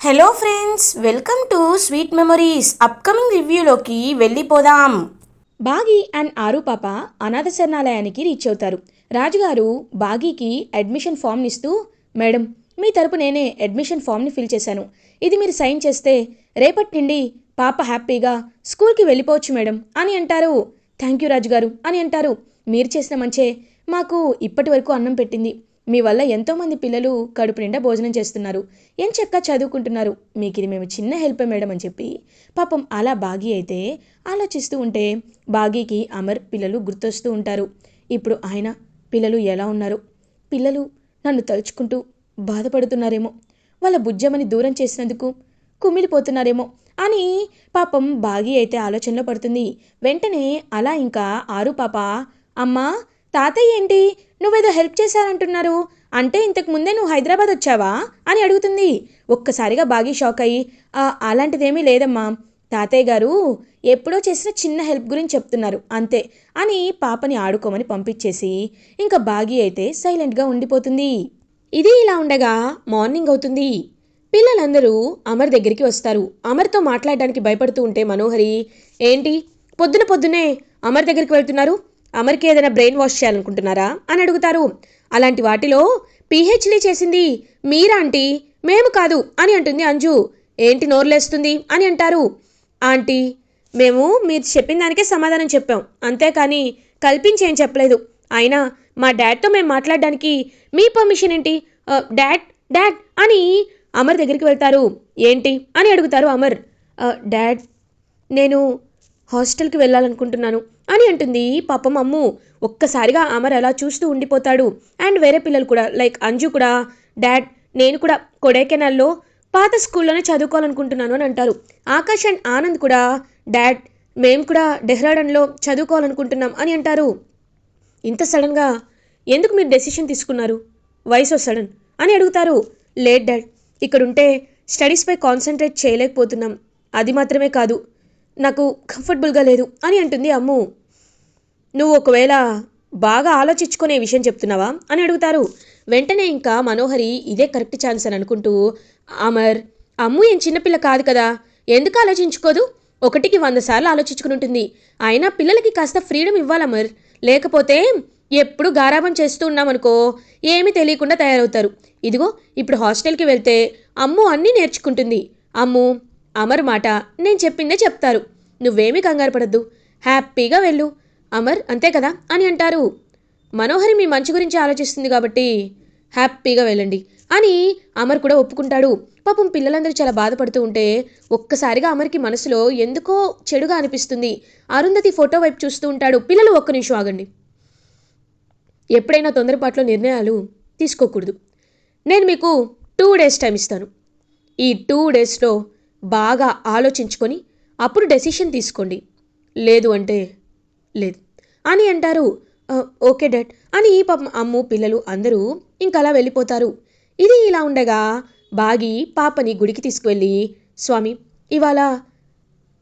Hello friends welcome to sweet memories upcoming రివ్యూలోకి వెళ్ళిపోదాం. బాగి and ఆరు పాప అనాథ శరణాలయానికి రీచ్ అవుతారు. రాజుగారు బాగీకి అడ్మిషన్ ఫామ్ని ఇస్తూ మేడం మీ తరపు నేనే అడ్మిషన్ ఫామ్ని ఫిల్ చేశాను. ఇది మీరు సైన్ చేస్తే రేపటి నుండి పాప హ్యాపీగా స్కూల్కి వెళ్ళిపోవచ్చు మేడం అని అంటారు. థ్యాంక్ యూ రాజుగారు అని అంటారు. మీరు చేసిన మంచే మాకు ఇప్పటి వరకు అన్నం పెట్టింది. మీ వల్ల ఎంతోమంది పిల్లలు కడుపు నిండా భోజనం చేస్తున్నారు. ఎంచక్క చదువుకుంటున్నారు? మీకు ఇది మేము చిన్న హెల్ప్ మేడం అని చెప్పి పాపం అలా బాగి అయితే ఆలోచిస్తూ ఉంటే బాగీకి అమర్ పిల్లలు గుర్తొస్తూ ఉంటారు. ఇప్పుడు ఆయన పిల్లలు ఎలా ఉన్నారు? పిల్లలు నన్ను తలుచుకుంటూ బాధపడుతున్నారేమో. వాళ్ళ బుజ్జమని దూరం చేసినందుకు కుమిలిపోతున్నారేమో అని పాపం బాగి అయితే ఆలోచనలో పడుతుంది. వెంటనే అలా ఇంకా ఆరు పాప అమ్మా తాతయ్య ఏంటి? నువ్వేదో హెల్ప్ చేశానంటున్నారు. అంటే ఇంతకు ముందే నువ్వు హైదరాబాద్ వచ్చావా? అని అడుగుతుంది. ఒక్కసారిగా బాగా షాక్ అయ్యి అలాంటిదేమీ లేదమ్మా. తాతయ్య గారు ఎప్పుడో చేసిన చిన్న హెల్ప్ గురించి చెప్తున్నారు అంతే అని పాపని ఆడుకోమని పంపించేసి ఇంకా బాగి అయితే సైలెంట్గా ఉండిపోతుంది. ఇది ఇలా ఉండగా మార్నింగ్ అవుతుంది. పిల్లలందరూ అమర్ దగ్గరికి వస్తారు. అమర్తో మాట్లాడడానికి భయపడుతూ ఉంటే మనోహరి ఏంటి? పొద్దున పొద్దునే అమర్ దగ్గరికి వెళ్తున్నారు? అమర్కి ఏదైనా బ్రెయిన్ వాష్ చేయాలనుకుంటున్నారా అని అడుగుతారు. అలాంటి వాటిలో పిహెచ్డీ చేసింది మీరా ఆంటీ? మేము కాదు అని అంటుంది అంజు. ఏంటి నోరులేస్తుంది? అని అంటారు. ఆంటీ మేము మీరు చెప్పిన దానికే సమాధానం చెప్పాం. అంతేకాని కల్పించి ఏం చెప్పలేదు. అయినా మా డాడ్తో మేము మాట్లాడడానికి మీ పర్మిషన్ ఏంటి? డాడ్ డాడ్ అని అమర్ దగ్గరికి వెళ్తారు. ఏంటి? అని అడుగుతారు అమర్. డాడ్ నేను హాస్టల్కి వెళ్ళాలనుకుంటున్నాను. అని అంటుంది. పాపం అమ్ము ఒక్కసారిగా అమర్ అలా చూస్తూ ఉండిపోతాడు. అండ్ వేరే పిల్లలు కూడా లైక్ అంజు కూడా డాడ్ నేను కూడా కొడైకెనాల్లో పాత స్కూల్లోనే చదువుకోవాలనుకుంటున్నాను అని అంటారు. ఆకాష్ అండ్ ఆనంద్ కూడా డాడ్ మేము కూడా డెహ్రాడన్లో చదువుకోవాలనుకుంటున్నాం అని అంటారు. ఇంత సడన్గా ఎందుకు మీరు డెసిషన్ తీసుకున్నారు? వయసు సడన్ అని అడుగుతారు. లేట్ డాడ్ ఇక్కడుంటే స్టడీస్పై కాన్సన్ట్రేట్ చేయలేకపోతున్నాం. అది మాత్రమే కాదు. నాకు కంఫర్టబుల్గా లేదు అని అంటుంది అమ్ము. నువ్వు ఒకవేళ బాగా ఆలోచించుకునే విషయం చెప్తున్నావా అని అడుగుతారు. వెంటనే ఇంకా మనోహరి ఇదే కరెక్ట్ ఛాన్స్ అని అనుకుంటూ అమర్ అమ్ము ఏం చిన్నపిల్ల కాదు కదా ఎందుకు ఆలోచించుకోదు? ఒకటికి వంద సార్లు ఆలోచించుకుని ఉంటుంది. అయినా పిల్లలకి కాస్త ఫ్రీడమ్ ఇవ్వాలి అమర్. లేకపోతే ఎప్పుడు గారాబం చేస్తూ ఉన్నామనుకో ఏమీ తెలియకుండా తయారవుతారు. ఇదిగో ఇప్పుడు హాస్టల్కి వెళ్తే అమ్ము అన్నీ నేర్చుకుంటుంది. అమ్ము అమర్ మాట నేను చెప్పిందే చెప్తారు. నువ్వేమీ కంగారు పడద్దు. హ్యాపీగా వెళ్ళు. అమర్ అంతే కదా అని అంటారు. మనోహరి మీ మంచి గురించి ఆలోచిస్తుంది కాబట్టి హ్యాపీగా వెళ్ళండి అని అమర్ కూడా ఒప్పుకుంటాడు. పాపం పిల్లలందరూ చాలా బాధపడుతూ ఉంటే ఒక్కసారిగా అమర్కి మనసులో ఎందుకో చెడుగా అనిపిస్తుంది. అరుంధతి ఫోటో వైపు చూస్తూ ఉంటాడు. పిల్లలు ఒక్క నిమిషం ఆగండి. ఎప్పుడైనా తొందరపాట్లో నిర్ణయాలు తీసుకోకూడదు. నేను మీకు టూ డేస్ టైం ఇస్తాను. ఈ టూ డేస్లో బాగా ఆలోచించుకొని అప్పుడు డెసిషన్ తీసుకోండి. లేదు అంటే లేదు. అని అంటారు. ఓకే డాడ్ అని పాపం అమ్ము పిల్లలు అందరూ ఇంకలా వెళ్ళిపోతారు. ఇది ఇలా ఉండగా బాగి పాపని గుడికి తీసుకువెళ్ళి స్వామి ఇవాళ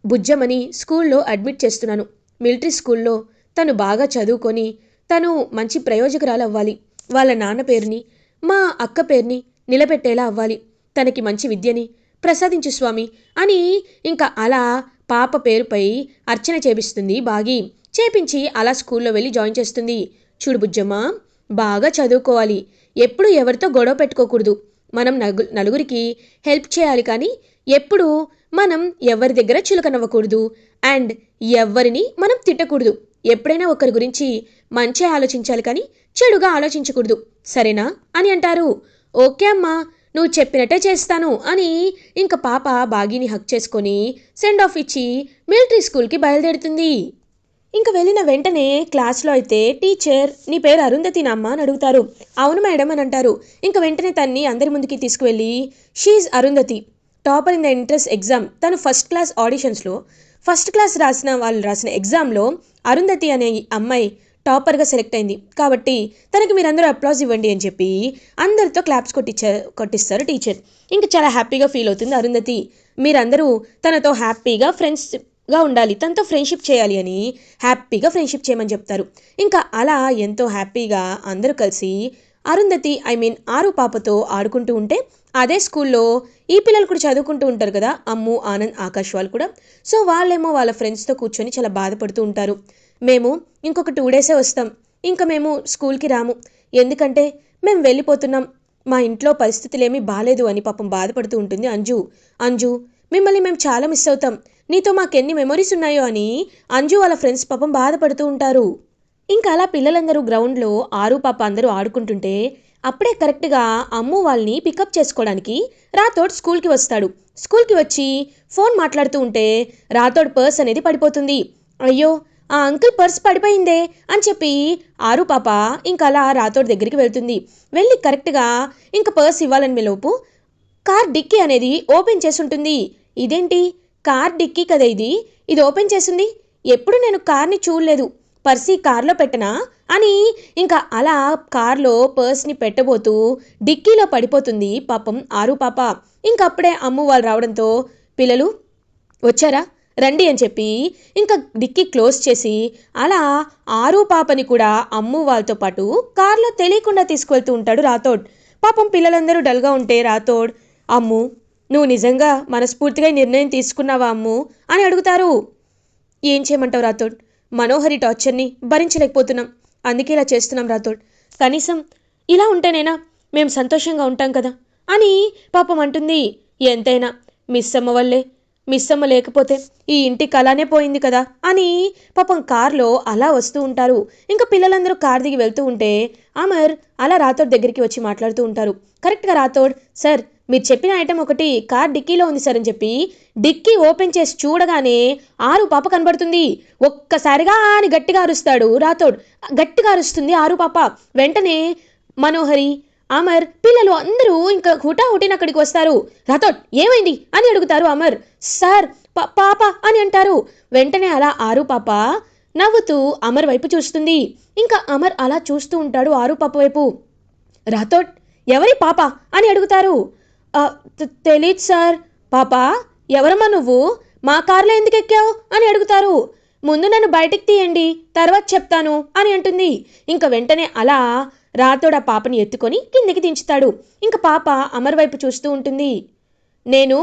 బుజ్జమని స్కూల్లో అడ్మిట్ చేస్తున్నాను. మిలిటరీ స్కూల్లో తను బాగా చదువుకొని తను మంచి ప్రయోజకురాలు అవ్వాలి. వాళ్ళ నాన్న పేరుని మా అక్క పేరుని నిలబెట్టేలా అవ్వాలి. తనకి మంచి విద్యని ప్రసాదించు స్వామి అని ఇంకా అలా పాప పేరుపై అర్చన చేపిస్తుంది బాగి. చేపించి అలా స్కూల్లో వెళ్ళి జాయిన్ చేస్తుంది. చూడు బుజ్జమ్మ బాగా చదువుకోవాలి. ఎప్పుడు ఎవరితో గొడవ పెట్టుకోకూడదు. మనం నగు నలుగురికి హెల్ప్ చేయాలి కానీ ఎప్పుడు మనం ఎవరి దగ్గర చులకనవ్వకూడదు. అండ్ ఎవరిని మనం తిట్టకూడదు. ఎప్పుడైనా ఒకరి గురించి మంచి ఆలోచించాలి కానీ చెడుగా ఆలోచించకూడదు. సరేనా అని అంటారు. ఓకే అమ్మా. నువ్వు చెప్పినట్టే చేస్తాను అని ఇంక పాప బాగిని హక్ చేసుకొని సెండ్ ఆఫ్ ఇచ్చి మిలిటరీ స్కూల్కి బయలుదేరుతుంది. ఇంక వెళ్ళిన వెంటనే క్లాస్లో అయితే టీచర్ నీ పేరు అరుంధతినా అమ్మా అని అడుగుతారు. అవును మేడం అని అంటారు. ఇంక వెంటనే తన్ని అందరి ముందుకి తీసుకువెళ్ళి she's Arundhati topper in the entrance exam. తను ఫస్ట్ క్లాస్ ఆడిషన్స్లో ఫస్ట్ క్లాస్ రాసిన వాళ్ళు రాసిన ఎగ్జామ్లో అరుంధతి అనే ఈ అమ్మాయి టాపర్గా సెలెక్ట్ అయింది. కాబట్టి తనకి మీరందరూ అప్లాజ్ ఇవ్వండి అని చెప్పి అందరితో క్లాప్స్ కొట్టించారు కొట్టిస్తారు టీచర్. ఇంకా చాలా హ్యాపీగా ఫీల్ అవుతుంది అరుంధతి. మీరందరూ తనతో హ్యాపీగా ఫ్రెండ్స్గా ఉండాలి తనతో ఫ్రెండ్షిప్ చేయాలి అని హ్యాపీగా ఫ్రెండ్షిప్ చేయమని చెప్తారు. ఇంకా అలా ఎంతో హ్యాపీగా అందరూ కలిసి అరుంధతి ఐ మీన్ ఆరు పాపతో ఆడుకుంటూ ఉంటే అదే స్కూల్లో ఈ పిల్లలు కూడా చదువుకుంటూ ఉంటారు కదా అమ్ము ఆనంద్ ఆకాష్ వాళ్ళు కూడా. సో వాళ్ళేమో వాళ్ళ ఫ్రెండ్స్తో కూర్చొని చాలా బాధపడుతూ ఉంటారు. మేము ఇంకొక టూ డేసే వస్తాం. ఇంకా మేము స్కూల్కి రాము. ఎందుకంటే మేము వెళ్ళిపోతున్నాం. మా ఇంట్లో పరిస్థితులేమీ బాగాలేదు అని పాపం బాధపడుతూ ఉంటుంది అంజు. అంజు మిమ్మల్ని మేము చాలా మిస్ అవుతాం. నీతో మాకెన్ని మెమరీస్ ఉన్నాయో అని అంజు వాళ్ళ ఫ్రెండ్స్ పాపం బాధపడుతూ ఉంటారు. ఇంకా అలా పిల్లలందరూ గ్రౌండ్లో ఆరు పాప అందరూ ఆడుకుంటుంటే అప్పుడే కరెక్ట్గా అమ్ము వాళ్ళని పికప్ చేసుకోవడానికి రాథోడ్ స్కూల్కి వస్తాడు. స్కూల్కి వచ్చి ఫోన్ మాట్లాడుతూ ఉంటే రాథోడ్ పర్స్ అనేది పడిపోతుంది. అయ్యో ఆ అంకుల్ పర్స్ పడిపోయిందే అని చెప్పి ఆరు పాప ఇంకా అలా రాథోడ్ దగ్గరికి వెళ్తుంది. వెళ్ళి కరెక్ట్గా ఇంకా పర్స్ ఇవ్వాలని లోపు కార్ డిక్కీ అనేది ఓపెన్ చేసి ఉంటుంది ఇదేంటి? కార్ డిక్కీ కదా ఇది. ఇది ఓపెన్ చేసింది. ఎప్పుడు నేను కార్ని చూడలేదు. పర్సి కార్లో పెట్టనా? అని ఇంకా అలా కార్లో పర్స్ని పెట్టబోతూ డిక్కీలో పడిపోతుంది పాపం ఆరు పాప. ఇంకప్పుడే అమ్ము వాళ్ళు రావడంతో పిల్లలు వచ్చారా? రండి అని చెప్పి ఇంకా డిక్కి క్లోజ్ చేసి అలా ఆరు పాపని కూడా అమ్ము వాళ్ళతో పాటు కార్లో తెలియకుండా తీసుకువెళ్తూ ఉంటాడు రాథోడ్. పాపం పిల్లలందరూ డల్గా ఉంటే రాథోడ్ అమ్ము నువ్వు నిజంగా మనస్ఫూర్తిగా నిర్ణయం తీసుకున్నావా అమ్ము? అని అడుగుతారు. ఏం చేయమంటావు రాథోడ్? మనోహరి టార్చర్ని భరించలేకపోతున్నాం. అందుకే ఇలా చేస్తున్నాం రాథోడ్. కనీసం ఇలా ఉంటేనేనా మేము సంతోషంగా ఉంటాం కదా అని పాపం అంటుంది. ఎంతైనా మిస్ అమ్మ వల్లే మిస్ అమ్మ లేకపోతే ఈ ఇంటి కళానే పోయింది కదా అని పాపం కార్లో అలా వస్తూ ఉంటారు. ఇంకా పిల్లలందరూ కార్ దిగి వెళ్తూ ఉంటే అమర్ అలా రాథోడ్ దగ్గరికి వచ్చి మాట్లాడుతూ ఉంటారు. కరెక్ట్గా రాథోడ్ సార్ మీరు చెప్పిన ఐటెం ఒకటి కార్ డిక్కీలో ఉంది సార్ అని చెప్పి డిక్కీ ఓపెన్ చేసి చూడగానే ఆరు పాప కనబడుతుంది. ఒక్కసారిగా అని గట్టిగా అరుస్తాడు రాథోడ్. గట్టిగా అరుస్తుంది ఆరు పాప. వెంటనే మనోహరి అమర్ పిల్లలు అందరూ ఇంకా హుటాహుటిన అక్కడికి వస్తారు. రాథోడ్ ఏమైంది? అని అడుగుతారు అమర్. సార్ పాప అని అంటారు. వెంటనే అలా ఆరు పాప నవ్వుతూ అమర్ వైపు చూస్తుంది. ఇంకా అమర్ అలా చూస్తూ ఉంటాడు ఆరు పాప వైపు. రాథోడ్ ఎవరి పాప? అని అడుగుతారు. తెలీదు సార్. పాప ఎవరమ్మా నువ్వు? మా కార్లో ఎందుకు ఎక్కావు? అని అడుగుతారు. ముందు నన్ను బయటికి తీయండి తర్వాత చెప్తాను అని అంటుంది. ఇంకా వెంటనే అలా రాతోడ ఆ పాపని ఎత్తుకొని కిందికి దించుతాడు. ఇంక పాప అమర్ వైపు చూస్తూ ఉంటుంది. నేను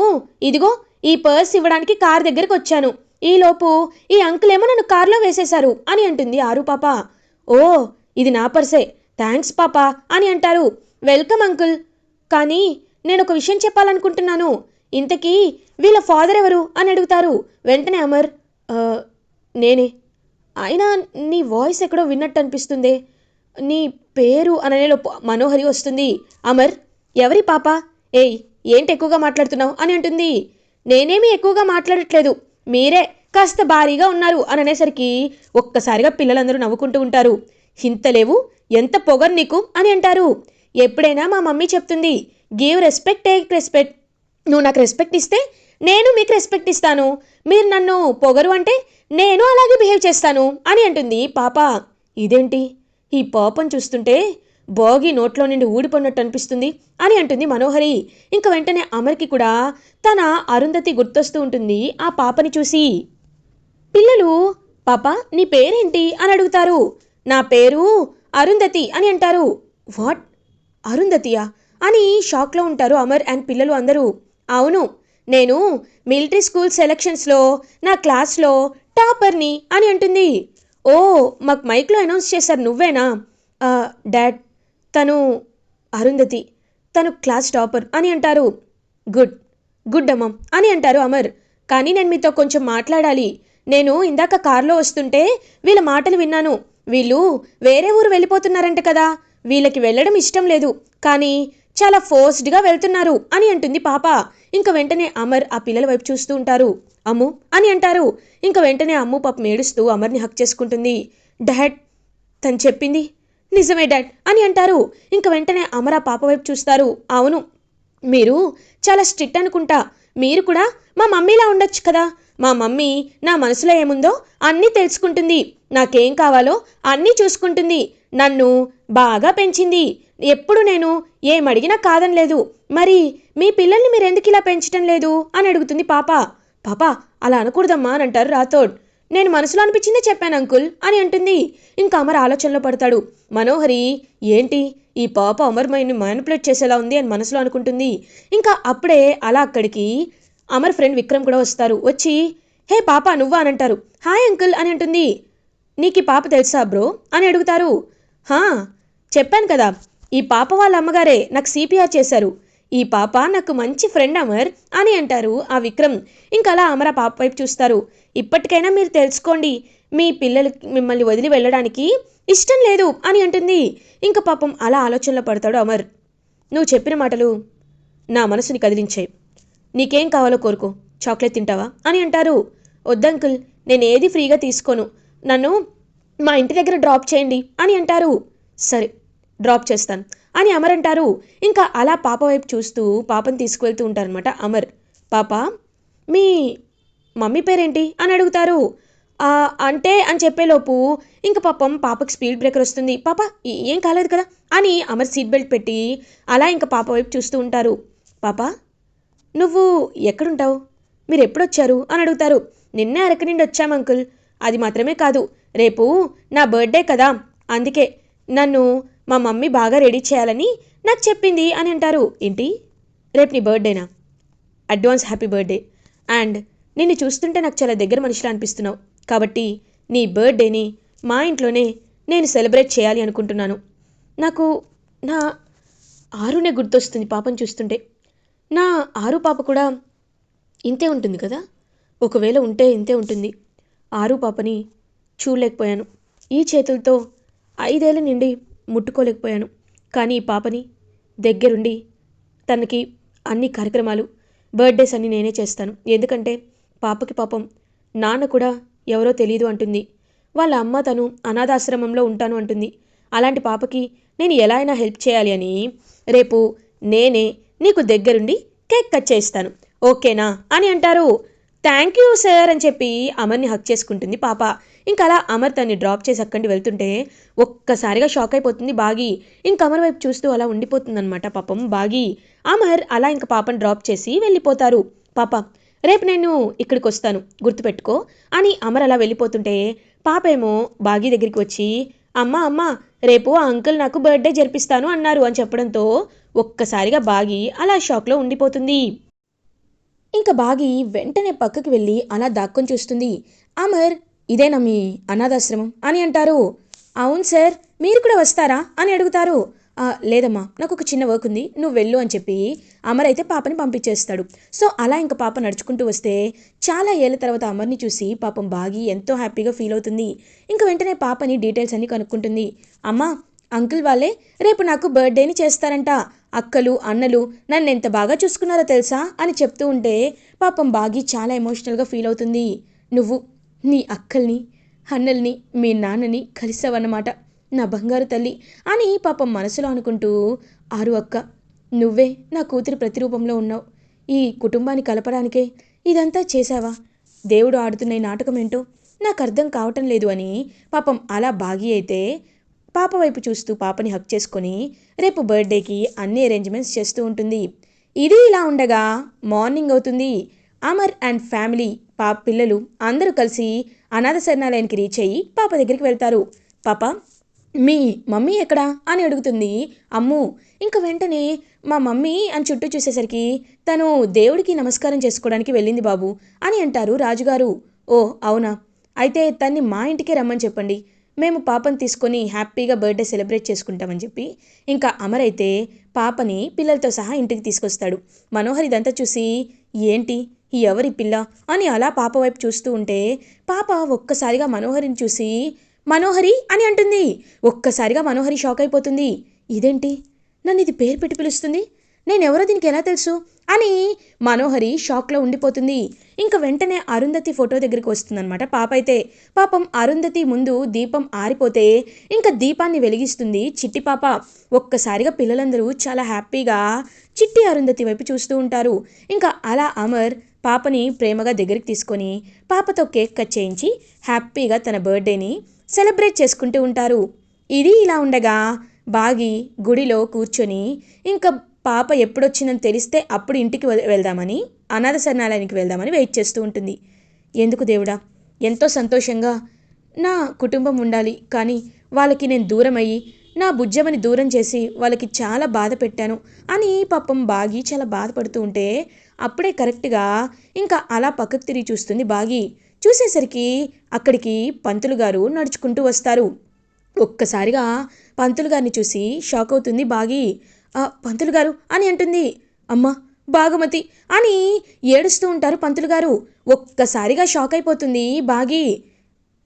ఇదిగో ఈ పర్స్ ఇవ్వడానికి కార్ దగ్గరికి వచ్చాను. ఈలోపు ఈ అంకుల్ ఏమో నన్ను కారులో వేసేశారు అని అంటుంది ఆరు పాప. ఓ ఇది నా పర్సే. థ్యాంక్స్ పాప అని అంటారు. Welcome uncle. కానీ నేను ఒక విషయం చెప్పాలనుకుంటున్నాను. ఇంతకీ వీళ్ళ ఫాదర్ ఎవరు అని అడుగుతారు. వెంటనే అమర్ నేనే. అయినా నీ వాయిస్ ఎక్కడో విన్నట్టు అనిపిస్తుంది. నీ పేరు అననేలో మనోహరి వస్తుంది. అమర్ ఎవరి పాప? ఏయ్ ఏంటి ఎక్కువగా మాట్లాడుతున్నావు? అని అంటుంది. నేనేమి ఎక్కువగా మాట్లాడట్లేదు. మీరే కాస్త భారీగా ఉన్నారు అని అనేసరికి ఒక్కసారిగా పిల్లలందరూ నవ్వుకుంటూ ఉంటారు. ఇంత లేవు ఎంత పొగరు నీకు? అని అంటారు. ఎప్పుడైనా మా మమ్మీ చెప్తుంది గివ్ రెస్పెక్ట్ టేక్ రెస్పెక్ట్ నువ్వు నాకు రెస్పెక్ట్ ఇస్తే నేను మీకు రెస్పెక్ట్ ఇస్తాను. మీరు నన్ను పొగరు అంటే నేను అలాగే బిహేవ్ చేస్తాను. అని అంటుంది పాప. ఇదేంటి? ఈ పాపం చూస్తుంటే బోగి నోట్లో నుండి ఊడిపోయినట్టు అనిపిస్తుంది అని అంటుంది మనోహరి. ఇంకా వెంటనే అమర్కి కూడా తన అరుంధతి గుర్తొస్తూ ఉంటుంది ఆ పాపని చూసి. పిల్లలు పాప నీ పేరేంటి? అని అడుగుతారు. నా పేరు అరుంధతి అని అంటారు. వాట్? అరుంధతియా? అని షాక్లో ఉంటారు అమర్ అండ్ పిల్లలు అందరూ. అవును నేను మిలిటరీ స్కూల్ సెలక్షన్స్లో నా క్లాస్లో టాపర్ని అని అంటుంది. ఓ మాకు మైక్లో అనౌన్స్ చేశారు నువ్వేనా? డాడ్ తను అరుంధతి తను క్లాస్ టాపర్ అని అంటారు. గుడ్ గుడ్ అమ్మం అని అంటారు అమర్. కానీ నేను మీతో కొంచెం మాట్లాడాలి. నేను ఇందాక కారులో వస్తుంటే వీళ్ళ మాటలు విన్నాను. వీళ్ళు వేరే ఊరు వెళ్ళిపోతున్నారంట కదా. వీళ్ళకి వెళ్ళడం ఇష్టం లేదు. కానీ చాలా ఫోర్స్డ్గా వెళ్తున్నారు అని అంటుంది పాప. ఇంక వెంటనే అమర్ ఆ పిల్లల వైపు చూస్తూ ఉంటారు. అమ్ము అని అంటారు. ఇంక వెంటనే అమ్ము పాప మేడుస్తూ అమర్ని హక్ చేసుకుంటుంది. డాడ్ తను చెప్పింది నిజమే డాడ్ అని అంటారు. ఇంక వెంటనే అమర పాప వైపు చూస్తారు. అవును మీరు చాలా స్ట్రిక్ట్ అనుకుంటా. మీరు కూడా మా మమ్మీలా ఉండొచ్చు కదా. మా మమ్మీ నా మనసులో ఏముందో అన్నీ తెలుసుకుంటుంది. నాకేం కావాలో అన్నీ చూసుకుంటుంది. నన్ను బాగా పెంచింది. ఎప్పుడు నేను ఏమడిగినా కాదని లేదు. మరి మీ పిల్లల్ని మీరెందుకు ఇలా పెంచటం లేదు? అని అడుగుతుంది పాప. పాప అలా అనకూడదమ్మా అని అంటారు రాథోడ్. నేను మనసులో అనిపించిందే చెప్పాను అంకుల్ అని అంటుంది. ఇంకా అమర్ ఆలోచనలో పడతాడు. మనోహరి ఏంటి? ఈ పాప అమర్ మైండ్ని మ్యానిపులేట్ చేసేలా ఉంది అని మనసులో అనుకుంటుంది. ఇంకా అప్పుడే అలా అక్కడికి అమర్ ఫ్రెండ్ విక్రమ్ కూడా వస్తారు. వచ్చి హే పాప నువ్వా? అని అంటారు. హాయ్ అంకుల్ అని అంటుంది. నీకు ఈ పాప తెలుసా బ్రో? అని అడుగుతారు. హా చెప్పాను కదా. ఈ పాప వాళ్ళ అమ్మగారే నాకు సిపిఆర్ చేశారు. ఈ పాప నాకు మంచి ఫ్రెండ్ అమర్ అని అంటారు ఆ విక్రమ్. ఇంకా అలా అమర్ ఆ పాప వైపు చూస్తారు. ఇప్పటికైనా మీరు తెలుసుకోండి మీ పిల్లలు మిమ్మల్ని వదిలి వెళ్ళడానికి ఇష్టం లేదు అని అంటుంది. ఇంకా పాపం అలా ఆలోచనలో పడతాడు అమర్. నువ్వు చెప్పిన మాటలు నా మనసుని కదిలించాయి. నీకేం కావాలో కోరుకో చాక్లెట్ తింటావా అని అంటారు. వద్దంకుల్ నేను ఏది ఫ్రీగా తీసుకోను. నన్ను మా ఇంటి దగ్గర డ్రాప్ చేయండి అని అంటారు. సరే డ్రాప్ చేస్తాను. అని అమర్ అంటారు. ఇంకా అలా పాప వైపు చూస్తూ పాపని తీసుకువెళ్తూ ఉంటారనమాట అమర్. పాప మీ మమ్మీ పేరేంటి? అని అడుగుతారు. అంటే అని చెప్పేలోపు ఇంక పాపం పాపకి స్పీడ్ బ్రేకర్ వస్తుంది. పాప ఏం కాలేదు కదా? అని అమర్ సీట్ బెల్ట్ పెట్టి అలా ఇంకా పాప వైపు చూస్తూ ఉంటారు. పాప నువ్వు ఎక్కడుంటావు? మీరు ఎప్పుడొచ్చారు? అని అడుగుతారు. నిన్నే అరకు నుండి వచ్చాం అంకుల్. అది మాత్రమే కాదు. రేపు నా బర్త్డే కదా. అందుకే నన్ను మా మమ్మీ బాగా రెడీ చేయాలని నాకు చెప్పింది అని అంటారు. ఏంటి? రేపు నీ బర్త్డేనా? Advance happy birthday. అండ్ నిన్ను చూస్తుంటే నాకు చాలా దగ్గర మనిషిలా అనిపిస్తున్నావు. కాబట్టి నీ బర్త్డేని మా ఇంట్లోనే నేను సెలబ్రేట్ చేయాలి అనుకుంటున్నాను. నాకు నా ఆరునే గుర్తొస్తుంది పాపను చూస్తుంటే. నా ఆరు పాప కూడా ఇంతే ఉంటుంది కదా? ఒకవేళ ఉంటే ఇంతే ఉంటుంది. ఆరు పాపని చూడలేకపోయాను. ఈ చేతులతో ఐదేళ్ళ నుండి ముట్టుకోలేకపోయాను. కానీ ఈ పాపని దగ్గరుండి తనకి అన్ని కార్యక్రమాలు బర్త్డేస్ అన్ని నేనే చేస్తాను. ఎందుకంటే పాపకి పాపం నాన్న కూడా ఎవరో తెలియదు అంటుంది. వాళ్ళ అమ్మ తను అనాథాశ్రమంలో ఉంటాను అంటుంది. అలాంటి పాపకి నేను ఎలా అయినా హెల్ప్ చేయాలి అని రేపు నేనే నీకు దగ్గరుండి కేక్ కట్ చేయిస్తాను. ఓకేనా అని అంటారు. థ్యాంక్ యూ సార్ అని చెప్పి అమర్ని హక్ చేసుకుంటుంది పాప. ఇంకా అలా అమర్ తన్ని డ్రాప్ చేసి అక్కడి వెళ్తుంటే ఒక్కసారిగా షాక్ అయిపోతుంది బాగి. ఇంక అమర్ వైపు చూస్తూ అలా ఉండిపోతుందన్నమాట పాపం బాగి. అమర్ అలా ఇంకా పాపని డ్రాప్ చేసి వెళ్ళిపోతారు. పాప రేపు నేను ఇక్కడికి వస్తాను గుర్తుపెట్టుకో అని అమర్ అలా వెళ్ళిపోతుంటే పాప ఏమో బాగి దగ్గరికి వచ్చి అమ్మ అమ్మ రేపు ఆ అంకుల్ నాకు బర్త్డే జరిపిస్తాను అన్నారు అని చెప్పడంతో ఒక్కసారిగా బాగి అలా షాక్లో ఉండిపోతుంది. ఇంకా బాగి వెంటనే పక్కకి వెళ్ళి అలా దాక్కొని చూస్తుంది. అమర్ ఇదేనా మీ అనాథాశ్రమం? అని అంటారు. అవును సార్ మీరు కూడా వస్తారా? అని అడుగుతారు. లేదమ్మా నాకు ఒక చిన్న వర్క్ ఉంది. నువ్వు వెళ్ళు అని చెప్పి అమర్ అయితే పాపని పంపించేస్తాడు. సో అలా ఇంకా పాప నడుచుకుంటూ వస్తే చాలా ఏళ్ళ తర్వాత అమర్ని చూసి పాపం బాగి ఎంతో హ్యాపీగా ఫీల్ అవుతుంది. ఇంకా వెంటనే పాపని డీటెయిల్స్ అన్ని కనుక్కుంటుంది. అమ్మా అంకుల్ వాళ్ళే రేపు నాకు బర్త్డేని చేస్తారంట. అక్కలు అన్నలు నన్ను ఎంత బాగా చూసుకున్నారో తెలుసా? అని చెప్తూ ఉంటే పాపం బాగి చాలా ఎమోషనల్గా ఫీల్ అవుతుంది. నువ్వు నీ అక్కల్ని అన్నల్ని మీ నాన్నని కలిసావన్నమాట. నా బంగారు తల్లి అని పాపం మనసులో అనుకుంటూ ఆరు అక్క నువ్వే నా కూతురి ప్రతిరూపంలో ఉన్నావు. ఈ కుటుంబాన్ని కలపడానికే ఇదంతా చేశావా? దేవుడు ఆడుతున్న ఈ నాటకం ఏంటో నాకు అర్థం కావటం లేదు అని పాపం అలా బాగి అయితే పాప వైపు చూస్తూ పాపని హక్ చేసుకొని రేపు బర్త్డేకి అన్ని అరేంజ్మెంట్స్ చేస్తూ ఉంటుంది. ఇది ఇలా ఉండగా మార్నింగ్ అవుతుంది. అమర్ అండ్ ఫ్యామిలీ పాప పిల్లలు అందరూ కలిసి అనాథ శరణాలయానికి రీచ్ అయ్యి పాప దగ్గరికి వెళ్తారు. పాప మీ మమ్మీ ఎక్కడా? అని అడుగుతుంది. అమ్ము ఇంక వెంటనే మా మమ్మీ అని చుట్టూ చూసేసరికి తను దేవుడికి నమస్కారం చేసుకోవడానికి వెళ్ళింది బాబు అని అంటారు రాజుగారు. ఓ అవునా? అయితే తన్ని మా ఇంటికే రమ్మని చెప్పండి. మేము పాపని తీసుకొని హ్యాపీగా బర్త్డే సెలబ్రేట్ చేసుకుంటామని చెప్పి ఇంకా అమర్ అయితే పాపని పిల్లలతో సహా ఇంటికి తీసుకొస్తాడు. మనోహర్ ఇదంతా చూసి ఏంటి? ఎవరి పిల్ల? అని అలా పాప వైపు చూస్తూ ఉంటే పాప ఒక్కసారిగా మనోహరిని చూసి మనోహరి అని అంటుంది. ఒక్కసారిగా మనోహరి షాక్ అయిపోతుంది. ఇదేంటి? నన్ను ఇది పేరు పెట్టి పిలుస్తుంది? నేనెవరో దీనికి ఎలా తెలుసు? అని మనోహరి షాక్లో ఉండిపోతుంది. ఇంకా వెంటనే అరుంధతి ఫోటో దగ్గరికి వస్తుందన్నమాట పాప అయితే. పాపం అరుంధతి ముందు దీపం ఆరిపోతే ఇంకా దీపాన్ని వెలిగిస్తుంది చిట్టి పాప. ఒక్కసారిగా పిల్లలందరూ చాలా హ్యాపీగా చిట్టి అరుంధతి వైపు చూస్తూ ఉంటారు. ఇంకా అలా అమర్ పాపని ప్రేమగా దగ్గరికి తీసుకొని పాపతో కేక్ కట్ చేయించి హ్యాపీగా తన బర్త్డేని సెలబ్రేట్ చేసుకుంటూ ఉంటారు. ఇది ఇలా ఉండగా బాగి గుడిలో కూర్చొని ఇంకా పాప ఎప్పుడొచ్చిందని తెలిస్తే అప్పుడు ఇంటికి వె- వెళ్దామని అనాథ శరణాలయానికి వెళ్దామని వెయిట్ చేస్తూ ఉంటుంది. ఎందుకు దేవుడా? ఎంతో సంతోషంగా నా కుటుంబం ఉండాలి కానీ వాళ్ళకి నేను దూరం అయ్యి నా బుజ్జమని దూరం చేసి వాళ్ళకి చాలా బాధ పెట్టాను అని పాపం బాగి చాలా బాధపడుతూ ఉంటే అప్పుడే కరెక్ట్గా ఇంకా అలా పక్కకు తిరిగి చూస్తుంది బాగి. చూసేసరికి అక్కడికి పంతులు గారు నడుచుకుంటూ వస్తారు. ఒక్కసారిగా పంతులు గారిని చూసి షాక్ అవుతుంది బాగి. పంతులు గారు అని అంటుంది. అమ్మా బాగుమతి అని ఏడుస్తూ ఉంటారు పంతులు గారు. ఒక్కసారిగా షాక్ అయిపోతుంది బాగి.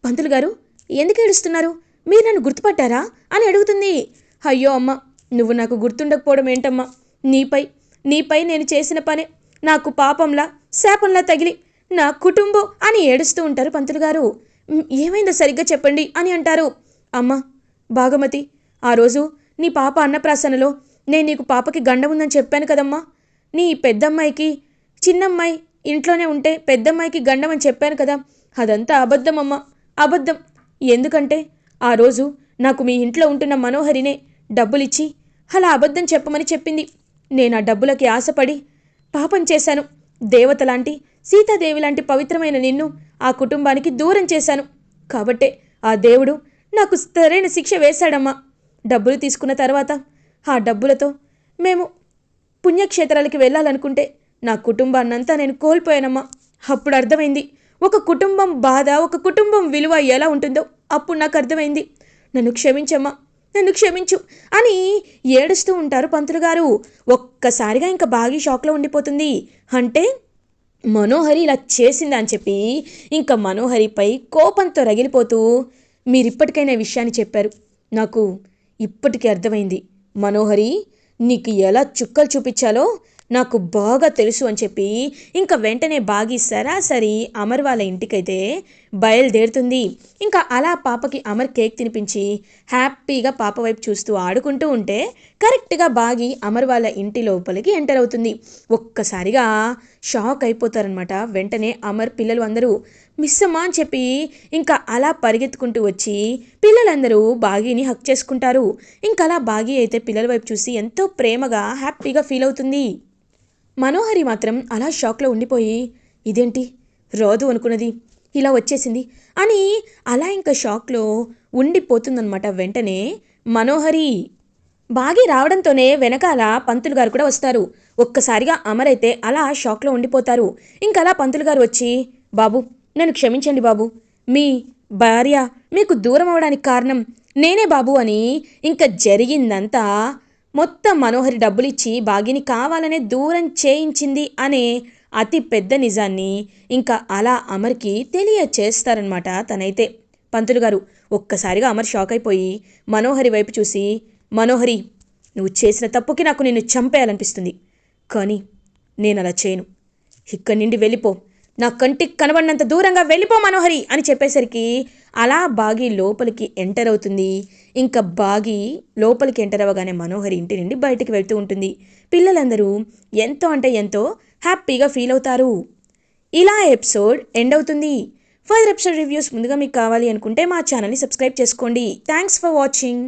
పంతులు గారు ఎందుకు ఏడుస్తున్నారు? మీరు నన్ను గుర్తుపట్టారా? అని అడుగుతుంది. అయ్యో అమ్మ నువ్వు నాకు గుర్తుండకపోవడం ఏంటమ్మా? నీపై నీపై నేను చేసిన పనే నాకు పాపంలా శాపంలా తగిలి నా కుటుంబం అని ఏడుస్తూ ఉంటారు పంతులు గారు. ఏమైందో సరిగ్గా చెప్పండి అని అంటారు. అమ్మ భాగమతి ఆ రోజు నీ పాప అన్నప్రాసనలో నేను నీకు పాపకి గండం ఉందని చెప్పాను కదమ్మా. నీ పెద్దమ్మాయికి చిన్నమ్మాయి ఇంట్లోనే ఉంటే పెద్దమ్మాయికి గండం అని చెప్పాను కదా. అదంతా అబద్ధం అబద్ధం. ఎందుకంటే ఆ రోజు నాకు మీ ఇంట్లో ఉంటున్న మనోహరినే డబ్బులిచ్చి అలా అబద్ధం చెప్పమని చెప్పింది. నేను ఆ డబ్బులకి ఆశపడి పాపం చేశాను. దేవత లాంటి సీతాదేవి లాంటి పవిత్రమైన నిన్ను ఆ కుటుంబానికి దూరం చేశాను. కాబట్టే ఆ దేవుడు నాకు సరైన శిక్ష వేశాడమ్మా. డబ్బులు తీసుకున్న తర్వాత ఆ డబ్బులతో మేము పుణ్యక్షేత్రాలకి వెళ్ళాలనుకుంటే నా కుటుంబాన్నంతా నేను కోల్పోయానమ్మా. అప్పుడు అర్థమైంది ఒక కుటుంబం బాధ ఒక కుటుంబం విలువ ఎలా ఉంటుందో అప్పుడు నాకు అర్థమైంది. నన్ను క్షమించమ్మా. నన్ను క్షమించు అని ఏడుస్తూ ఉంటారు పంతులు గారు. ఒక్కసారిగా ఇంకా బాగా షాక్లో ఉండిపోతుంది. అంటే మనోహరి ఇలా చేసింది అని చెప్పి ఇంకా మనోహరిపై కోపంతో రగిలిపోతూ మీరిప్పటికైనా ఇప్పటికైనా విషయాన్ని చెప్పారు. నాకు ఇప్పటికీ అర్థమైంది. మనోహరి నీకు ఎలా చుక్కలు చూపించాలో నాకు బాగా తెలుసు అని చెప్పి ఇంకా వెంటనే బాగి సరాసరి అమర్ వాళ్ళ ఇంటికైతే బయలుదేరుతుంది. ఇంకా అలా పాపకి అమర్ కేక్ తినిపించి హ్యాపీగా పాప వైపు చూస్తూ ఆడుకుంటూ ఉంటే కరెక్ట్గా బాగి అమర్ వాళ్ళ ఇంటి లోపలికి ఎంటర్ అవుతుంది. ఒక్కసారిగా షాక్ అయిపోతారనమాట వెంటనే అమర్ పిల్లలు అందరూ మిస్ అమ్మా అని చెప్పి ఇంకా అలా పరిగెత్తుకుంటూ వచ్చి పిల్లలందరూ బాగీని హక్ చేసుకుంటారు. ఇంకా అలా బాగీ అయితే పిల్లల వైపు చూసి ఎంతో ప్రేమగా హ్యాపీగా ఫీల్ అవుతుంది. మనోహరి మాత్రం అలా షాక్లో ఉండిపోయి ఇదేంటి? రాదు అనుకున్నది. ఇలా వచ్చేసింది అని అలా ఇంకా షాక్లో ఉండిపోతుందన్నమాట వెంటనే మనోహరి. బాగి రావడంతోనే వెనకాల పంతులు గారు కూడా వస్తారు. ఒక్కసారిగా అమరైతే అలా షాక్లో ఉండిపోతారు. ఇంకా అలా పంతులు గారు వచ్చి బాబు నన్ను క్షమించండి బాబు. మీ భార్య మీకు దూరం అవడానికి కారణం నేనే బాబు అని ఇంకా జరిగిందంతా మొత్తం మనోహరి డబ్బులిచ్చి బాగిని కావాలనే దూరం చేయించింది అనే అతి పెద్ద నిజాన్ని ఇంకా అలా అమర్కి తెలియచేస్తారనమాట తనైతే. పంతులు గారు ఒక్కసారిగా అమర్ షాక్ అయిపోయి మనోహరి వైపు చూసి మనోహరి నువ్వు చేసిన తప్పుకి నాకు నిన్ను చంపేయాలనిపిస్తుంది. కానీ నేను అలా చేయను. ఇక్కడి నుండి వెళ్ళిపో. నా కంటికి కనబడినంత దూరంగా వెళ్ళిపో మనోహరి అని చెప్పేసరికి అలా బాగి లోపలికి ఎంటర్ అవుతుంది. ఇంకా బాగి లోపలికి ఎంటర్ అవ్వగానే మనోహరి ఇంటి నుండి బయటికి వెళ్తూ ఉంటుంది. పిల్లలందరూ ఎంతో అంటే ఎంతో హ్యాపీగా ఫీల్ అవుతారు. ఇలా ఎపిసోడ్ ఎండ్ అవుతుంది. ఫర్దర్ ఎపిసోడ్ రివ్యూస్ ముందుగా మీకు కావాలి అనుకుంటే మా ఛానల్ని సబ్స్క్రైబ్ చేసుకోండి. Thanks for watching.